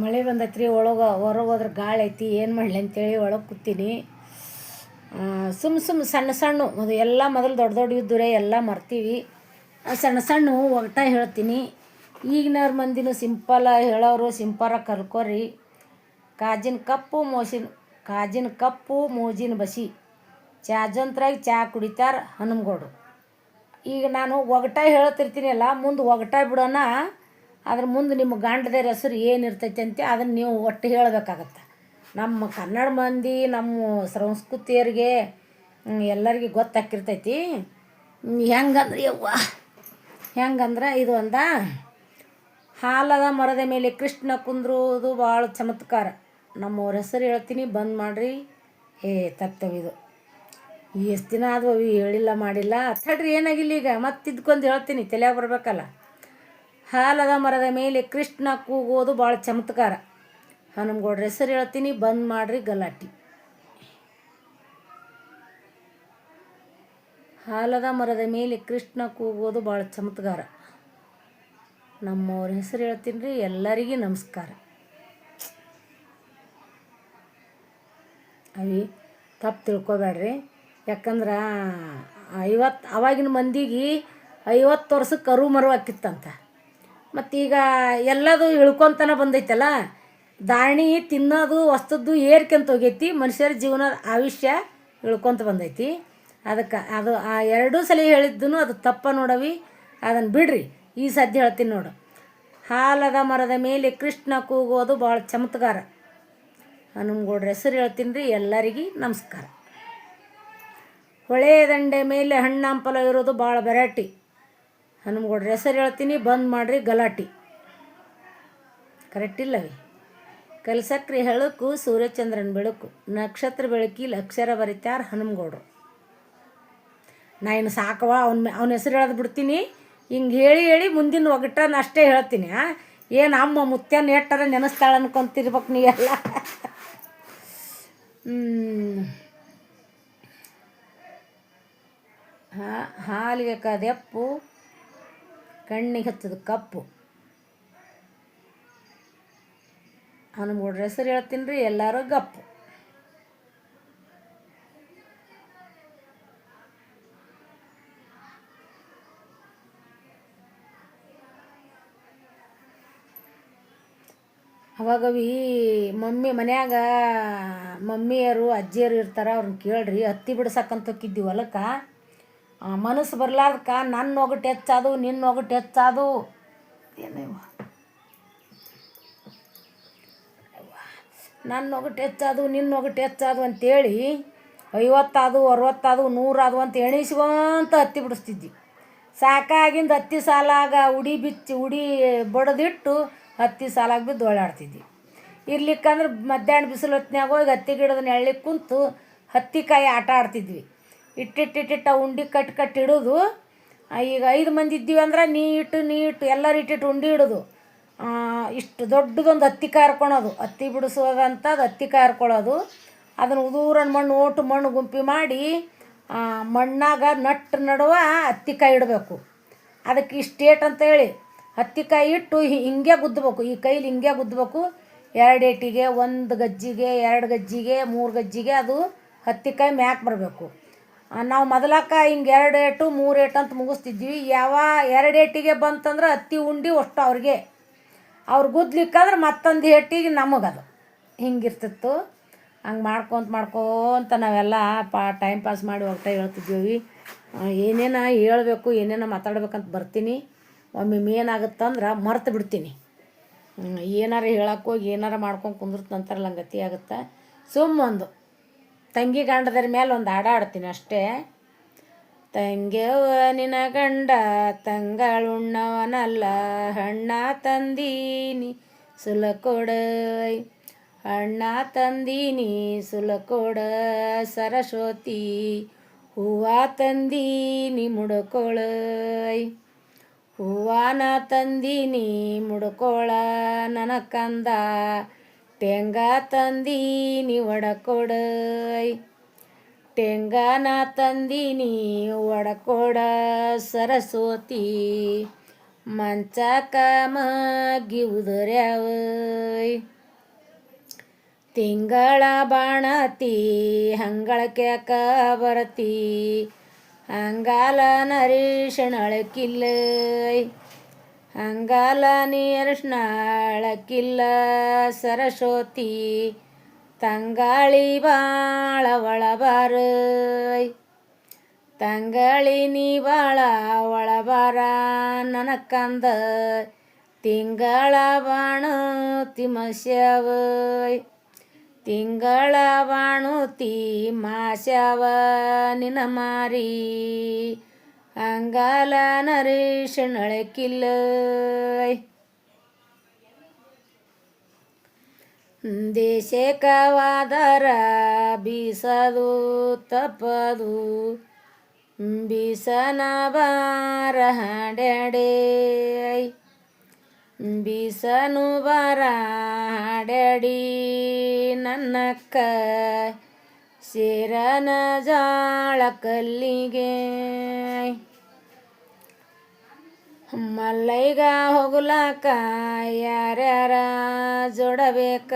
ಮಳೆ ಬಂದೈತ್ರಿ, ಒಳಗೆ ಹೊರಗೆ ಹೋದ್ರೆ ಗಾಳಿ ಐತಿ, ಏನು ಮಾಡಲಿ ಅಂತೇಳಿ ಒಳಗೆ ಕೂತೀನಿ. ಸುಮ್ಮ ಸುಮ್ಮ ಸಣ್ಣ ಸಣ್ಣ, ಅದು ಎಲ್ಲ ಮೊದಲು ದೊಡ್ಡ ದೊಡ್ಡ ಇದ್ದರೆ ಎಲ್ಲ ಮರ್ತೀವಿ. ಸಣ್ಣ ಸಣ್ಣ ಒಗಟ ಹೇಳ್ತೀನಿ. ಈಗಿನವ್ರ ಮಂದಿನೂ ಸಿಂಪಲ್ ಹೇಳೋರು ಸಿಂಪರ ಕಲ್ಕೋರಿ ಕಾಜಿನ ಕಪ್ಪು ಮೋಸಿನ, ಕಾಜಿನ ಕಪ್ಪು ಮೋಜಿನ ಬಸಿ. ಚಾಜಂತ್ರಾಗಿ ಚಾ ಕುಡಿತಾರೆ ಹನುಮಗೌಡ್ರು. ಈಗ ನಾನು ಒಗಟ ಹೇಳ್ತಿರ್ತೀನಲ್ಲ, ಮುಂದೆ ಒಗಟ ಬಿಡೋಣ. ಅದ್ರ ಮುಂದೆ ನಿಮ್ಮ ಗಂಡದ ಹೆಸರು ಏನಿರ್ತೈತೆ ಅಂತ ಅದನ್ನು ನೀವು ಒಟ್ಟು ಹೇಳಬೇಕಾಗತ್ತೆ. ನಮ್ಮ ಕನ್ನಡ ಮಂದಿ, ನಮ್ಮ ಸಂಸ್ಕೃತಿಯರಿಗೆ ಎಲ್ಲರಿಗೆ ಗೊತ್ತಾಕಿರ್ತೈತಿ. ಹೆಂಗಂದ್ರೆ ಯವ್ವ, ಹೆಂಗಂದ್ರೆ ಇದು ಒಂದ, ಹಾಲದ ಮರದ ಮೇಲೆ ಕೃಷ್ಣ ಕುಂದ್ರುವುದು ಭಾಳ ಚಮತ್ಕಾರ. ನಮ್ಮವ್ರ ಹೆಸರು ಹೇಳ್ತೀನಿ, ಬಂದ್ ಮಾಡಿರಿ. ಏ ತತ್ತವಿದು ಎಷ್ಟು ದಿನ ಆದವು ಹೇಳಿಲ್ಲ, ಮಾಡಿಲ್ಲ. ತಡ್ರಿ, ಏನಾಗಿಲ್ಲ ಈಗ. ಮತ್ತೆ ಇದ್ಕೊಂದು ಹೇಳ್ತೀನಿ, ತಲೆಯಾಗ ಬರ್ಬೇಕಲ್ಲ. ಹಾಲದ ಮರದ ಮೇಲೆ ಕೃಷ್ಣ ಕೂಗೋದು ಭಾಳ ಚಮತ್ಕಾರ. ಹನುಮಗೌಡ್ರ ಹೆಸರು ಹೇಳ್ತೀನಿ, ಬಂದ್ ಮಾಡ್ರಿ ಗಲಾಟಿ. ಹಾಲದ ಮರದ ಮೇಲೆ ಕೃಷ್ಣ ಕೂಗೋದು ಭಾಳ ಚಮತ್ಕಾರ. ನಮ್ಮವ್ರ ಹೆಸರು ಹೇಳ್ತೀನಿ ರೀ, ಎಲ್ಲರಿಗೂ ನಮಸ್ಕಾರ. ಅವಿ, ತಪ್ಪು ತಿಳ್ಕೊಬೇಡ್ರಿ. ಯಾಕಂದ್ರೆ ಐವತ್ತು ಅವಾಗಿನ ಮಂದಿಗೆ ಐವತ್ತು ವರ್ಷಕ್ಕೆ ಕರು ಮರು ಮತ್ತೀಗ ಎಲ್ಲದು ಇಳ್ಕೊತನ ಬಂದೈತಲ್ಲ? ದಾಣಿ ತಿನ್ನೋದು, ವಸ್ತುದ್ದು ಏರ್ಕೊಂತ ಹೋಗೈತಿ, ಮನುಷ್ಯರ ಜೀವನದ ಆಯುಷ್ಯ ಇಳ್ಕೊಂತ ಬಂದೈತಿ. ಅದಕ್ಕೆ ಅದು ಆ ಎರಡೂ ಸಲ ಹೇಳಿದ್ದೂ ಅದು ತಪ್ಪ ನೋಡವಿ. ಅದನ್ನು ಬಿಡ್ರಿ, ಈ ಸದ್ಯ ಹೇಳ್ತೀನಿ ನೋಡು. ಹಾಲದ ಮರದ ಮೇಲೆ ಕೃಷ್ಣ ಕೂಗೋದು ಭಾಳ ಚಮತ್ಕಾರ. ಹನುಮಗೌಡ್ರ ಹೆಸರು ಹೇಳ್ತೀನಿ ರೀ, ಎಲ್ಲರಿಗೂ ನಮಸ್ಕಾರ. ಹೊಳೆ ದಂಡೆ ಮೇಲೆ ಹಣ್ಣಂಪಲ ಇರೋದು ಭಾಳ ವೆರೈಟಿ ಹನುಮಗೌಡ್ರ. ಹೆಸರು ಹೇಳ್ತೀನಿ, ಬಂದ್ ಮಾಡ್ರಿ, ಗಲಾಟಿ. ಕರೆಕ್ಟ್ ಇಲ್ಲವೇ? ಕಲ್ಸಕ್ರಿ ಹೆಳಕು, ಸೂರ್ಯಚಂದ್ರನ ಬೆಳಕು. ನಕ್ಷತ್ರ ಬೆಳಕಿಲಿ ಅಕ್ಷರ ಬರೀತಾರ ಹನುಮಗೌಡ್ರು. ನಾ ಇನ್ನು ಸಾಕವ ಅವ್ನ ಅವನ ಹೆಸರು ಹೇಳೋದು ಬಿಡ್ತೀನಿ. ಹಿಂಗೆ ಹೇಳಿ ಹೇಳಿ ಮುಂದಿನ ಒಗಟನ ಅಷ್ಟೇ ಹೇಳ್ತೀನಿ ಏನು ಅಮ್ಮ ಮುತ್ಯನ ಎಟ್ಟರ ನೆನೆಸ್ತಾಳೆ ಅನ್ಕೊಂತಿರ್ಬೇಕು ನೀವೆಲ್ಲ ಹಾ, ಹಾಲಿಗೆ ಕದೆಪ್ಪು ಕಣ್ಣಿಗೆ ಹತ್ತದ ಕಪ್ಪು. ಹನುಮಗೌಡ್ರ ಹೆಸರು ಹೇಳ್ತೀನಿ ರೀ, ಎಲ್ಲರೂ ಗಪ್ಪು. ಅವಾಗವಿ ಮಮ್ಮಿ ಮನ್ಯಾಗ ಮಮ್ಮಿಯರು ಅಜ್ಜಿಯರು ಇರ್ತಾರೆ, ಅವ್ರನ್ನ ಕೇಳ್ರಿ, ಹತ್ತಿ ಬಿಡ್ಸಕ್ಕಂತ ಹೊಲಕ್ಕೆ. ಮನಸ್ಸು ಬರ್ಲಾರ್ದಕ್ಕ ನನ್ನ ಒಗಟು ಹೆಚ್ಚಾದು ನಿನ್ನ ಒಗಟು ಹೆಚ್ಚಾದು. ಏನೇವ ನನ್ನ ಒಗಟು ಹೆಚ್ಚಾದು ನಿನ್ನ ಒಗಟು ಹೆಚ್ಚಾದು ಅಂತೇಳಿ ಐವತ್ತಾದು, ಅರವತ್ತಾದು, ನೂರಾದು ಅಂತ ಎಣಿಸ್ಕೊಂತ ಹತ್ತಿ ಬಿಡಿಸ್ತಿದ್ವಿ ಸಾಕಾಗಿಂದ ಹತ್ತಿ ಸಾಲಾಗ ಉಡಿ ಬಿಚ್ಚಿ, ಉಡಿ ಬಡದಿಟ್ಟು ಹತ್ತಿ ಸಾಲಾಗಿ ಬಿದ್ದು ಓಡಾಡ್ತಿದ್ವಿ ಇರ್ಲಿಕ್ಕಂದ್ರೆ ಮಧ್ಯಾಹ್ನ ಬಿಸಿಲು ಹೊತ್ತಿನಾಗ ಹೋಗಿ ಹತ್ತಿ ಗಿಡದ ನೆಳ್ಳಿ ಕುಂತು ಹತ್ತಿಕಾಯಿ ಆಟ ಆಡ್ತಿದ್ವಿ. ಇಟ್ಟಿಟ್ಟಿಟ್ಟಿಟ್ಟು ಉಂಡಿ ಕಟ್ ಕಟ್ ಇಡೋದು. ಈಗ ಐದು ಮಂದಿ ಇದ್ದೀವಿ ಅಂದ್ರೆ ನೀ ಇಟ್ಟು ನೀ ಇಟ್ಟು, ಎಲ್ಲರೂ ಇಟ್ಟಿಟ್ಟು ಉಂಡೆ ಇಡೋದು. ಇಷ್ಟು ದೊಡ್ಡದೊಂದು ಹತ್ತಿ ಕಾರ್ಕೊಳೋದು. ಹತ್ತಿ ಬಿಡಿಸೋದಂಥದ್ದು ಹತ್ತಿ ಕಾರ್ಕೊಳ್ಳೋದು ಅದನ್ನು ಉದೂರನ ಮಣ್ಣು, ಓಟು ಮಣ್ಣು ಗುಂಪಿ ಮಾಡಿ ಮಣ್ಣಾಗ ನಟ್ಟು ನಡುವ ಹತ್ತಿಕಾಯಿ ಇಡಬೇಕು. ಅದಕ್ಕೆ ಇಷ್ಟೇಟ್ ಅಂತೇಳಿ ಹತ್ತಿಕಾಯಿ ಇಟ್ಟು ಹಿಂಗೆ ಗುದ್ದಬೇಕು. ಈ ಕೈಲಿ ಹಿಂಗೆ ಗುದ್ದಬೇಕು. ಎರಡು ಏಟಿಗೆ, ಒಂದು ಗಜ್ಜಿಗೆ, ಎರಡು ಗಜ್ಜಿಗೆ, ಮೂರು ಗಜ್ಜಿಗೆ ಅದು ಹತ್ತಿಕಾಯಿ ಮ್ಯಾಕ್ ಬರಬೇಕು. ನಾವು ಮೊದಲಕ್ಕ ಹಿಂಗೆ ಎರಡು ಏಟು, ಮೂರು ಏಟು ಅಂತ ಮುಗಿಸ್ತಿದ್ವಿ. ಯಾವ ಎರಡು ಏಟಿಗೆ ಬಂತಂದ್ರೆ ಅತ್ತಿ ಉಂಡಿ ಅಷ್ಟು ಅವ್ರಿಗೆ. ಅವ್ರು ಗುದ್ಲಿಕ್ಕಂದ್ರೆ ಮತ್ತೊಂದು ಏಟಿಗೆ ನಮಗದು. ಹಿಂಗಿರ್ತಿತ್ತು. ಹಂಗೆ ಮಾಡ್ಕೊತ ಮಾಡ್ಕೊತ ನಾವೆಲ್ಲ ಪಾ ಟೈಮ್ ಪಾಸ್ ಮಾಡಿ ಹೋಗ್ತಾ ಹೇಳ್ತಿದ್ದೀವಿ. ಏನೇನ ಹೇಳಬೇಕು, ಏನೇನ ಮಾತಾಡ್ಬೇಕಂತ ಬರ್ತೀನಿ. ಒಮ್ಮೆ ಏನಾಗುತ್ತಂದ್ರೆ ಮರ್ತು ಬಿಡ್ತೀನಿ. ಏನಾರು ಹೇಳೋಕ್ಕೋಗಿ ಏನಾರು ಮಾಡ್ಕೊಂಡು ಕುಂದ್ರ ನಂತರ ಗತಿ ಆಗುತ್ತೆ. ಸುಮ್ಮೊಂದು. ತಂಗಿ ಗಂಡದರ ಮೇಲೆ ಒಂದು ಹಾಡ ಆಡ್ತೀನಿ ಅಷ್ಟೇ. ತಂಗ್ಯವ ನಿನ ಗಂಡ, ತಂಗಳುಣ್ಣವನಲ್ಲ ಹಣ್ಣ ತಂದೀನಿ ಸುಲಕೊಡೈ. ಹಣ್ಣ ತಂದೀನಿ ಸುಲಕೊಡ ಸರಸ್ವತಿ, ಹೂವ ತಂದೀನಿ ಮುಡ್ಕೊಳೈ. ಹೂವಾನ ತಂದೀನಿ ಮುಡ್ಕೊಳ ನನಕಂದ ಕಂದ ಟೆಂಗ ತಂದೀನಿ ಒಡಕೊಡೈ. ಟೆಂಗಾನ ತಂದೀನಿ ಒಡಕೊಡ ಸರಸ್ವತಿ. ಮಂಚ ಮಗ್ಗಿ ಉದುರ್ಯಾವೈ ತಿಂಗಳ ಬಾಣತಿ ಹಂಗಳಕ್ಯಾಕ ಬರತಿ. ಹಂಗಾಲ ನರೀಶಣಳಕಿಲ್ಲಯ್ ಹಂಗಾಲ ನೀರ್ಷ್ಣಾಳಕ್ಕಿಲ್ಲ ಸರಸ್ವತಿ, ತಂಗಾಳಿ ಬಾಳ ಒಳಬಾರ ತಂಗಾಳಿ ನೀ ಬಾಳ ಒಳಬಾರ ನನಕಂದ ತಿಂಗಳ ಬಾಣು ತಿಮಸ್ಯಾವ ತಿಂಗಳ ಬಾಣುತಿ ಮಾಸ್ಯಾವ ನಿನ ಮಾರಿ. ಅಂಗಾಲ ನರೇಶನಳಕಿಲ್ಲಯ್ ದೇಶಕವಾದರ ಬೀಸದು ತಪ್ಪದು. ಬೀಸನ ಬಾರ ಹಾಡ್ಯಾಡೆ ಬೀಸನು ಬಾರ ಹಾಡ್ಯಾಡಿ ನನ್ನಕ್ಕ. ಸೇರನ ಜಾಳ ಕಲ್ಲಿಗೆ ಮಲ್ಲೈಗ ಹೋಗ್ಲಾಕ ಯಾರ್ಯಾರ ಜೋಡಬೇಕ?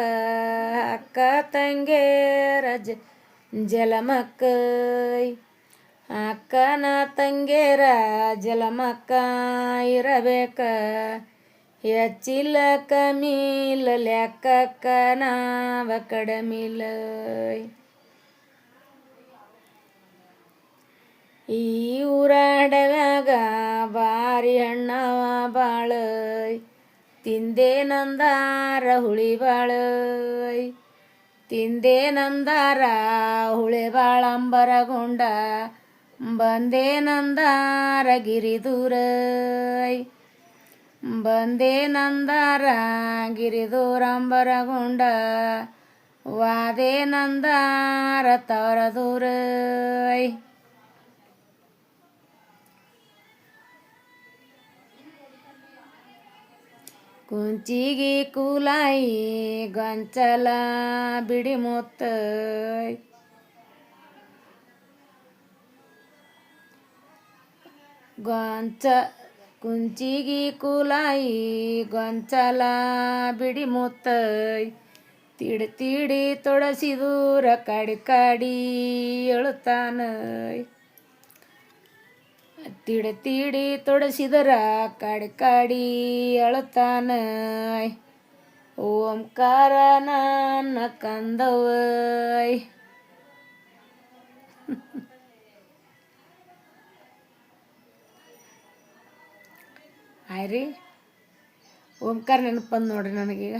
ಅಕ್ಕ ತಂಗೇರ ಜ ಜಲಮಕ್ಕ. ಅಕ್ಕನ ತಂಗೇರ ಜಲಮಕ್ಕ ಇರಬೇಕ? ಹೆಚ್ಚಿಲ್ಲ ಕಮೀಲ ಲೆಕ್ಕಕ್ಕ ನಾವ ಕಡಮಿಲೈ ಈ ಊರಾಡವ್ಯಾಗ ಬಾರಿ ಹಣ್ಣವ ಬಾಳೈ. ತಿಂದೆ ನಂದಾರ ಹುಳಿ ಬಾಳ. ತಿಂದೆ ನಂದಾರ ಹುಳಿ ಬಾಳಂಬರಗೊಂಡ ಬಂದೆ ನಂದಾರ ಗಿರಿದೂರಯ್ ಬಂದೆ ನಂದಾರ ಗಿರಿದೂರಂಬರಗೊಂಡ ವಾದೆ ನಂದಾರ ತವರ ಕುಂಚಿಗಿ ಕೂಲಾಯಿ ಗೊಂಚಲ ಬಿಡಿ ಮುತ್ತಯ್ ಗೊಂಚ ಕುಂಚಿಗಿ ಕೂಲಾಯಿ ಗೊಂಚಲ ಬಿಡಿ ಮುತ್ತಯ್ ತಿಡಿ ತಿಡಿ ತೊಡಸಿದೂರ ಕಡಿ ಕಡಿ ಎಳುತ್ತಾನಯ್ ತಿಡಿ ತಿಡಿ ತೊಡಸಿದರ ಕಾಡಿ ಕಡಿ ಅಳತಾನ. ಓಂಕಾರ ನನ್ನ ಕಂದವ ಆಯ್ರಿ ಓಂಕಾರ ನೆನಪಂದು ನೋಡ್ರಿ ನನಗೀಗ.